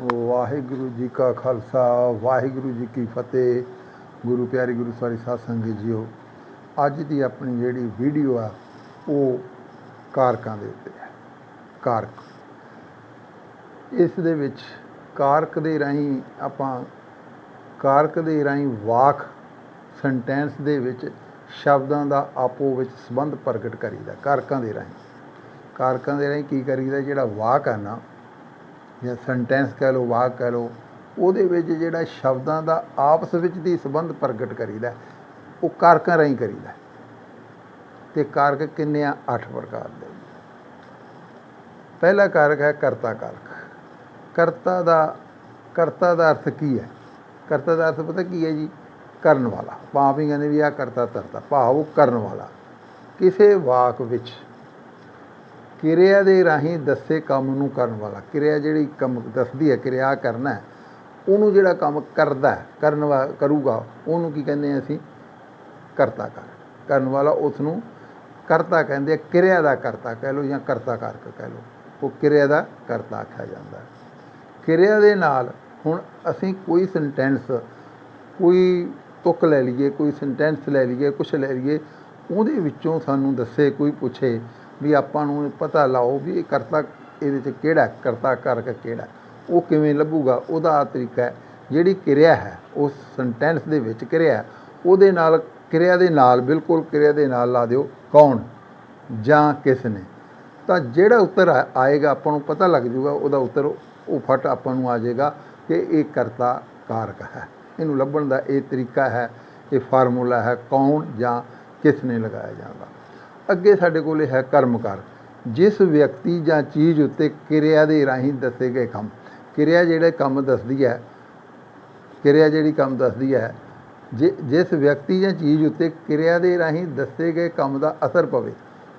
ਵਾਹਿਗੁਰੂ ਜੀ ਕਾ ਖਾਲਸਾ, ਵਾਹਿਗੁਰੂ ਜੀ ਕੀ ਫਤਿਹ। ਗੁਰੂ ਪਿਆਰੇ ਗੁਰੂ ਸਵਾਰੀ ਸਾਧ ਸੰਗਤ ਜੀਓ, ਅੱਜ ਦੀ ਆਪਣੀ ਜਿਹੜੀ ਵੀਡੀਓ ਆ, ਉਹ ਕਾਰਕਾਂ ਦੇ ਉੱਤੇ ਹੈ। ਕਾਰਕ। ਇਸ ਦੇ ਵਿੱਚ ਕਾਰਕ ਦੇ ਰਾਹੀਂ ਆਪਾਂ, ਕਾਰਕ ਦੇ ਰਾਹੀਂ ਵਾਕ, ਸੈਂਟੈਂਸ ਦੇ ਵਿੱਚ ਸ਼ਬਦਾਂ ਦਾ ਆਪੋ ਵਿੱਚ ਸੰਬੰਧ ਪ੍ਰਗਟ ਕਰੀਦਾ ਕਾਰਕਾਂ ਦੇ ਰਾਹੀਂ। ਕਾਰਕਾਂ ਦੇ ਰਾਹੀਂ ਕੀ ਕਰੀਦਾ, ਜਿਹੜਾ ਵਾਕ ਆ ਨਾ ਜਾਂ ਸੈਂਟੈਂਸ ਕਹਿ ਲਓ, ਵਾਕ ਕਹਿ ਲਓ, ਉਹਦੇ ਵਿੱਚ ਜਿਹੜਾ ਸ਼ਬਦਾਂ ਦਾ ਆਪਸ ਵਿੱਚ ਦੀ ਸੰਬੰਧ ਪ੍ਰਗਟ ਕਰੀਦਾ ਉਹ ਕਾਰਕਾਂ ਰਾਹੀਂ ਕਰੀਦਾ ਤੇ ਕਾਰਕ ਕਿੰਨੇ ਆ? 8 ਪ੍ਰਕਾਰ ਦੇ। ਪਹਿਲਾ ਕਾਰਕ ਹੈ ਕਰਤਾ ਕਾਰਕ ਕਰਤਾ ਦਾ ਕਰਤਾ ਦਾ ਅਰਥ ਕੀ ਹੈ? ਕਰਤਾ ਦਾ ਅਰਥ ਪਤਾ ਕੀ ਹੈ ਜੀ? ਕਰਨ ਵਾਲਾ। ਭਾਵੇਂ ਕਹਿੰਦੇ ਵੀ ਆ ਕਰਤਾ ਤਰਤਾ ਭਾਵ ਉਹ ਕਰਨ ਵਾਲਾ। ਕਿਸੇ ਵਾਕ ਵਿੱਚ ਕਿਰਿਆ ਦੇ ਰਾਹੀਂ ਦੱਸੇ ਕੰਮ ਨੂੰ ਕਰਨ ਵਾਲਾ। ਕਿਰਿਆ ਜਿਹੜੀ ਕੰਮ ਦੱਸਦੀ ਹੈ, ਕਿਰਿਆ ਕਰਨਾ ਹੈ, ਉਹਨੂੰ ਜਿਹੜਾ ਕੰਮ ਕਰਦਾ ਕਰਨ ਵਾ, ਕਰੂਗਾ, ਉਹਨੂੰ ਕੀ ਕਹਿੰਦੇ ਆ ਅਸੀਂ? ਕਰਤਾ ਕਰ। ਕਰਨ ਵਾਲਾ ਉਸ ਨੂੰ ਕਰਤਾ ਕਹਿੰਦੇ ਆ, ਕਿਰਿਆ ਦਾ ਕਰਤਾ ਕਹਿ ਲਓ ਜਾਂ ਕਰਤਾ ਕਾਰਕ ਕਹਿ ਲਓ। ਉਹ ਕਿਰਿਆ ਦਾ ਕਰਤਾ ਆਖਿਆ ਜਾਂਦਾ ਕਿਰਿਆ ਦੇ ਨਾਲ ਹੁਣ ਅਸੀਂ ਕੋਈ ਸੈਂਟੈਂਸ ਕੋਈ ਤੁਕ ਲੈ ਲਈਏ, ਕੋਈ ਸੈਂਟੈਂਸ ਲੈ ਲਈਏ, ਕੁਛ ਲੈ ਲਈਏ, ਉਹਦੇ ਵਿੱਚੋਂ ਸਾਨੂੰ ਦੱਸੇ, ਕੋਈ ਪੁੱਛੇ ਵੀ ਆਪਾਂ ਨੂੰ ਪਤਾ ਲਾਓ ਵੀ ਇਹ ਕਰਤਾ ਇਹਦੇ ਚ ਕਿਹੜਾ ਕਰਤਾ ਕਾਰਕ ਕਿਹੜਾ ਉਹ ਕਿਵੇਂ ਲੱਭੂਗਾ, ਉਹਦਾ ਆਹ ਤਰੀਕਾ ਹੈ। ਜਿਹੜੀ ਕਿਰਿਆ ਹੈ ਉਸ ਸੈਂਟੈਂਸ ਦੇ ਵਿੱਚ ਕਿਰਿਆ ਉਹਦੇ ਨਾਲ, ਕਿਰਿਆ ਦੇ ਨਾਲ, ਬਿਲਕੁਲ ਕਿਰਿਆ ਦੇ ਨਾਲ ਲਾ ਦਿਓ, ਕੌਣ? ਜਾਂ ਕਿਸ ਨੇ? ਤਾਂ ਜਿਹੜਾ ਉੱਤਰ ਆਏਗਾ, ਆਪਾਂ ਨੂੰ ਪਤਾ ਲੱਗ ਜੂਗਾ, ਉਹਦਾ ਉੱਤਰ ਉਹ ਫਟ ਆਪਾਂ ਨੂੰ ਆ ਜਾਏਗਾ ਕਿ ਇਹ ਕਰਤਾ ਕਾਰਕ ਹੈ। ਇਹਨੂੰ ਲੱਭਣ ਦਾ ਇਹ ਤਰੀਕਾ ਹੈ, ਇਹ ਫਾਰਮੂਲਾ ਹੈ ਕੌਣ ਜਾਂ ਕਿਸ ਨੇ ਲਗਾਇਆ ਜਾਂਦਾ। ਅੱਗੇ ਸਾਡੇ ਕੋਲ ਹੈ ਕਰਮ ਕਾਰਕ ਜਿਸ ਵਿਅਕਤੀ ਜਾਂ ਚੀਜ਼ ਉੱਤੇ ਕਿਰਿਆ ਦੇ ਰਾਹੀਂ ਦੱਸੇ ਗਏ ਕੰਮ, ਕਿਰਿਆ ਜਿਹੜੇ ਕੰਮ ਦੱਸਦੀ ਹੈ, ਕਿਰਿਆ ਜਿਹੜੀ ਕੰਮ ਦੱਸਦੀ ਹੈ, ਜਿ- ਜਿਸ ਵਿਅਕਤੀ ਜਾਂ ਚੀਜ਼ ਉੱਤੇ ਕਿਰਿਆ ਦੇ ਰਾਹੀਂ ਦੱਸੇ ਗਏ ਕੰਮ ਦਾ ਅਸਰ ਪਵੇ,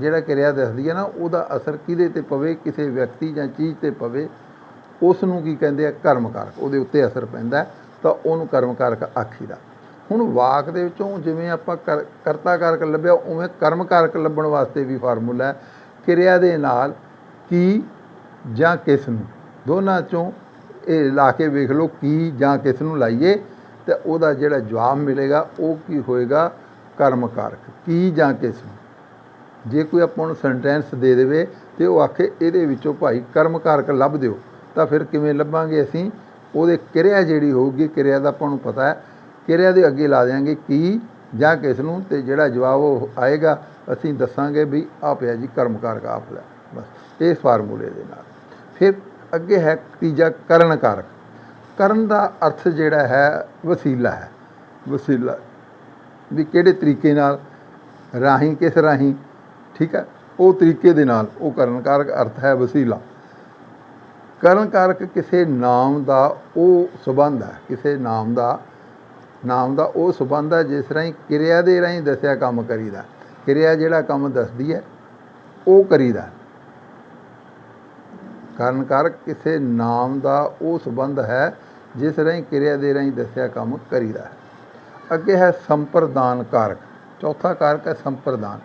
ਜਿਹੜਾ ਕਿਰਿਆ ਦੱਸਦੀ ਹੈ ਨਾ, ਉਹਦਾ ਅਸਰ ਕਿਹਦੇ ਤੇ ਪਵੇ, ਕਿਸੇ ਵਿਅਕਤੀ ਜਾਂ ਚੀਜ਼ ਤੇ ਪਵੇ ਉਸ ਨੂੰ ਕੀ ਕਹਿੰਦੇ ਆ ਕਰਮ ਕਾਰਕ ਉਹਦੇ ਉੱਤੇ ਅਸਰ ਪੈਂਦਾ ਤਾਂ ਉਹਨੂੰ ਕਰਮ ਕਾਰਕ ਆਖੀਦਾ। ਹੁਣ ਵਾਕ ਦੇ ਵਿੱਚੋਂ ਜਿਵੇਂ ਆਪਾਂ ਕਰ- ਕਰਤਾ ਕਾਰਕ ਲੱਭਿਆ, ਉਵੇਂ ਕਰਮ ਕਾਰਕ ਲੱਭਣ ਵਾਸਤੇ ਵੀ ਫਾਰਮੂਲਾ ਹੈ। ਕਿਰਿਆ ਦੇ ਨਾਲ ਕੀ ਜਾਂ ਕਿਸ ਨੂੰ? ਦੋਨਾਂ ਚੋਂ ਇਹ ਲਾ ਕੇ ਵੇਖ ਲਓ ਕੀ ਜਾਂ ਕਿਸ ਨੂੰ ਲਾਈਏ ਤੇ ਉਹਦਾ ਜਿਹੜਾ ਜਵਾਬ ਮਿਲੇਗਾ ਉਹ ਕੀ ਹੋਏਗਾ? ਕਰਮ ਕਾਰਕ। ਕੀ ਜਾਂ ਕਿਸ ਨੂੰ? ਜੇ ਕੋਈ ਆਪਾਂ ਨੂੰ ਸੈਂਟੈਂਸ ਦੇ ਦੇਵੇ ਤੇ ਉਹ ਆਖੇ, ਇਹਦੇ ਵਿੱਚੋਂ ਭਾਈ ਕਰਮ ਕਾਰਕ ਲੱਭ ਦਿਓ। ਤਾਂ ਫਿਰ ਕਿਵੇਂ ਲੱਭਾਂਗੇ ਅਸੀਂ? ਉਹਦੇ ਕਿਰਿਆ ਜਿਹੜੀ ਹੋਊਗੀ, ਕਿਰਿਆ ਦਾ ਆਪਾਂ ਨੂੰ ਪਤਾ ਹੈ ਕਿਰਿਆ ਦੇ ਅੱਗੇ ਲਾ ਦਿਆਂਗੇ ਕੀ ਜਾਂ ਕਿਸ ਨੂੰ ਤੇ ਜਿਹੜਾ ਜਵਾਬ ਉਹ ਆਏਗਾ, ਅਸੀਂ ਦੱਸਾਂਗੇ ਵੀ ਆ ਪਿਆ ਜੀ ਕਰਮ ਕਾਰਕ ਆਪ ਲੈ। ਬਸ ਇਸ ਫਾਰਮੂਲੇ ਦੇ ਨਾਲ। ਫਿਰ ਅੱਗੇ ਹੈ ਤੀਜਾ ਕਰਨ ਕਾਰਕ ਕਰਨ ਦਾ ਅਰਥ ਜਿਹੜਾ ਹੈ ਵਸੀਲਾ ਹੈ। ਵਸੀਲਾ ਵੀ ਕਿਹੜੇ ਤਰੀਕੇ ਨਾਲ? ਰਾਹੀਂ ਕਿਸ ਰਾਹੀਂ? ਠੀਕ ਹੈ? ਉਹ ਤਰੀਕੇ ਦੇ ਨਾਲ ਉਹ ਕਰਨ ਕਾਰਕ ਅਰਥ ਹੈ ਵਸੀਲਾ। ਕਰਨ ਕਾਰਕ ਕਿਸੇ ਨਾਮ ਦਾ ਉਹ ਸਬੰਧ ਹੈ, ਕਿਸੇ ਨਾਮ ਦਾ ਨਾਮ ਦਾ ਉਹ ਸਬੰਧ ਹੈ ਜਿਸ ਰਾਹੀਂ ਕਿਰਿਆ ਦੇ ਰਾਹੀਂ ਦੱਸਿਆ ਕੰਮ ਕਰੀਦਾ। ਕਿਰਿਆ ਜਿਹੜਾ ਕੰਮ ਦੱਸਦੀ ਹੈ, ਉਹ ਕਰੀਦਾ। ਕਾਰਨ ਕਾਰਕ ਕਿਸੇ ਨਾਮ ਦਾ ਉਹ ਸਬੰਧ ਹੈ ਜਿਸ ਰਾਹੀਂ ਕਿਰਿਆ ਦੇ ਰਾਹੀਂ ਦੱਸਿਆ ਕੰਮ ਕਰੀਦਾ। ਅੱਗੇ ਹੈ ਸੰਪਰਦਾਨ ਕਾਰਕ। ਚੌਥਾ ਕਾਰਕ ਹੈ ਸੰਪਰਦਾਨ।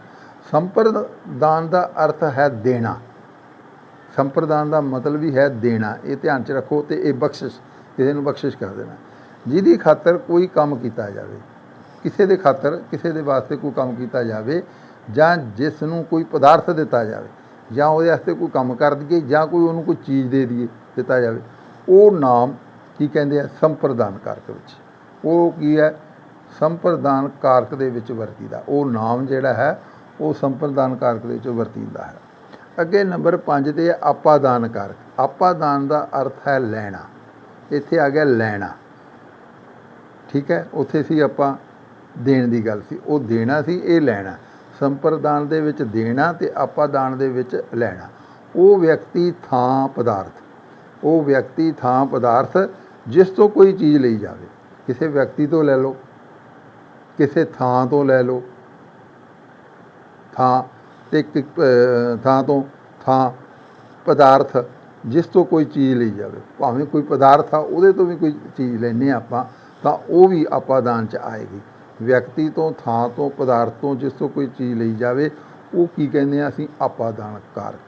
ਸੰਪਰਦਾਨ ਦਾ ਅਰਥ ਹੈ ਦੇਣਾ। ਸੰਪਰਦਾਨ ਦਾ ਮਤਲਬ ਵੀ ਹੈ ਦੇਣਾ। ਇਹ ਧਿਆਨ 'ਚ ਰੱਖੋ ਤੇ ਇਹ ਬਖਸ਼ਿਸ਼, ਕਿਸੇ ਨੂੰ ਬਖਸ਼ਿਸ਼ ਕਰ ਦੇਣਾ। ਜਿਹਦੀ ਖਾਤਰ ਕੋਈ ਕੰਮ ਕੀਤਾ ਜਾਵੇ, ਕਿਸੇ ਦੇ ਖਾਤਰ ਕਿਸੇ ਦੇ ਵਾਸਤੇ ਕੋਈ ਕੰਮ ਕੀਤਾ ਜਾਵੇ, ਜਾਂ ਜਿਸ ਨੂੰ ਕੋਈ ਪਦਾਰਥ ਦਿੱਤਾ ਜਾਵੇ, ਜਾਂ ਉਹਦੇ ਵਾਸਤੇ ਕੋਈ ਕੰਮ ਕਰ ਦਈਏ, ਜਾਂ ਕੋਈ ਉਹਨੂੰ ਕੋਈ ਚੀਜ਼ ਦੇ ਦਈਏ, ਦਿੱਤਾ ਜਾਵੇ, ਉਹ ਨਾਮ ਕੀ ਕਹਿੰਦੇ ਆ? ਸੰਪਰਦਾਨ ਕਾਰਕ ਵਿੱਚ। ਉਹ ਕੀ ਹੈ? ਸੰਪਰਦਾਨ ਕਾਰਕ ਦੇ ਵਿੱਚ ਵਰਤੀਦਾ। ਉਹ ਨਾਮ ਜਿਹੜਾ ਹੈ, ਉਹ ਸੰਪਰਦਾਨ ਕਾਰਕ ਦੇ ਵਿੱਚ ਵਰਤੀਦਾ ਹੈ। ਅੱਗੇ ਨੰਬਰ 5 ਤੇ ਹੈ ਆਪਾਦਾਨ ਕਾਰਕ ਆਪਾਦਾਨ ਦਾ ਅਰਥ ਹੈ ਲੈਣਾ। ਇੱਥੇ ਆ ਗਿਆ ਲੈਣਾ। ਠੀਕ ਹੈ, ਉੱਥੇ ਸੀ ਆਪਾਂ ਦੇਣ ਦੀ ਗੱਲ ਸੀ। ਉਹ ਦੇਣਾ ਸੀ, ਇਹ ਲੈਣਾ। ਸੰਪਰਦਾਨ ਦੇ ਵਿੱਚ ਦੇਣਾ ਤੇ ਆਪਾਦਾਨ ਦੇ ਵਿੱਚ ਲੈਣਾ। ਉਹ ਵਿਅਕਤੀ ਥਾਂ ਪਦਾਰਥ। ਉਹ ਵਿਅਕਤੀ ਥਾਂ ਪਦਾਰਥ ਜਿਸ ਤੋਂ ਕੋਈ ਚੀਜ਼ ਲਈ ਜਾਵੇ। ਕਿਸੇ ਵਿਅਕਤੀ ਤੋਂ ਲੈ ਲਓ, ਕਿਸੇ ਥਾਂ ਤੋਂ ਲੈ ਲਓ। ਥਾਂ ਤੇ ਥਾਂ ਤੋਂ ਥਾਂ ਪਦਾਰਥ ਜਿਸ ਤੋਂ ਕੋਈ ਚੀਜ਼ ਲਈ ਜਾਵੇ। ਭਾਵੇਂ ਕੋਈ ਪਦਾਰਥ ਆ, ਉਹਦੇ ਤੋਂ ਵੀ ਕੋਈ ਚੀਜ਼ ਲੈਨੇ ਆਪਾਂ। ਤਾਂ ਉਹ ਵੀ ਆਪਾਦਾਨ ਚ ਆਏਗੀ। ਵਿਅਕਤੀ ਤੋਂ, ਥਾਂ ਤੋਂ, ਪਦਾਰਥ ਤੋਂ ਜਿਸ ਤੋਂ ਕੋਈ ਚੀਜ਼ ਲਈ ਜਾਵੇ, ਉਹ ਕੀ ਕਹਿੰਦੇ ਆ ਅਸੀਂ ਆਪਾਦਾਨ ਕਾਰਕ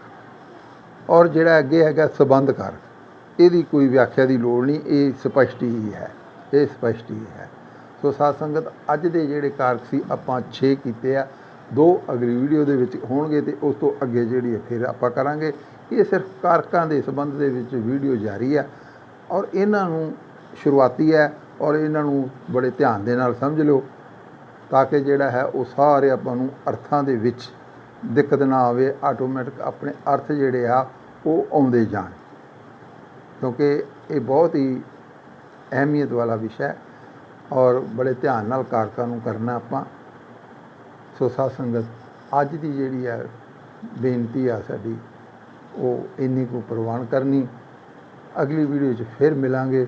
ਔਰ ਜਿਹੜਾ ਅੱਗੇ ਹੈਗਾ ਸਬੰਧ ਕਾਰਕ ਇਹਦੀ ਕੋਈ ਵਿਆਖਿਆ ਦੀ ਲੋੜ ਨਹੀਂ, ਇਹ ਸਪਸ਼ਟ ਹੀ ਹੈ। ਇਹ ਸਪਸ਼ਟ ਹੀ ਹੈ। ਸੋ ਸਾਧ ਸੰਗਤ, ਅੱਜ ਦੇ ਜਿਹੜੇ ਕਾਰਕ ਸੀ, ਆਪਾਂ 6 ਕੀਤੇ ਆ। ਦੋ ਅਗਲੀ ਵੀਡੀਓ ਦੇ ਵਿੱਚ ਹੋਣਗੇ ਤੇ ਉਸ ਤੋਂ ਅੱਗੇ ਜਿਹੜੀ ਹੈ, ਫਿਰ ਆਪਾਂ ਕਰਾਂਗੇ। ਇਹ ਸਿਰਫ ਕਾਰਕਾਂ ਦੇ ਸੰਬੰਧ ਦੇ ਵਿੱਚ ਵੀਡੀਓ ਜਾਰੀ ਆ। ਔਰ ਇਹਨਾਂ ਨੂੰ ਸ਼ੁਰੂਆਤੀ ਹੈ ਔਰ ਇਹਨਾਂ ਨੂੰ ਬੜੇ ਧਿਆਨ ਦੇ ਨਾਲ ਸਮਝ ਲਓ ਤਾਂ ਕਿ ਜਿਹੜਾ ਹੈ ਉਹ ਸਾਰੇ ਆਪਾਂ ਨੂੰ ਅਰਥਾਂ ਦੇ ਵਿੱਚ ਦਿੱਕਤ ਨਾ ਆਵੇ ਆਟੋਮੈਟਿਕ ਆਪਣੇ ਅਰਥ ਜਿਹੜੇ ਆ ਉਹ ਆਉਂਦੇ ਜਾਣ। ਕਿਉਂਕਿ ਇਹ ਬਹੁਤ ਹੀ ਅਹਿਮੀਅਤ ਵਾਲਾ ਵਿਸ਼ਾ ਹੈ ਔਰ ਬੜੇ ਧਿਆਨ ਨਾਲ ਕਾਰਕਾਂ ਨੂੰ ਕਰਨਾ ਆਪਾਂ। ਸੋ ਸਾਧ ਸੰਗਤ, ਅੱਜ ਦੀ ਜਿਹੜੀ ਹੈ ਬੇਨਤੀ ਆ ਸਾਡੀ, ਉਹ ਇੰਨੀ ਕੁ ਪ੍ਰਵਾਨ ਕਰਨੀ। ਅਗਲੀ ਵੀਡੀਓ 'ਚ ਫਿਰ ਮਿਲਾਂਗੇ।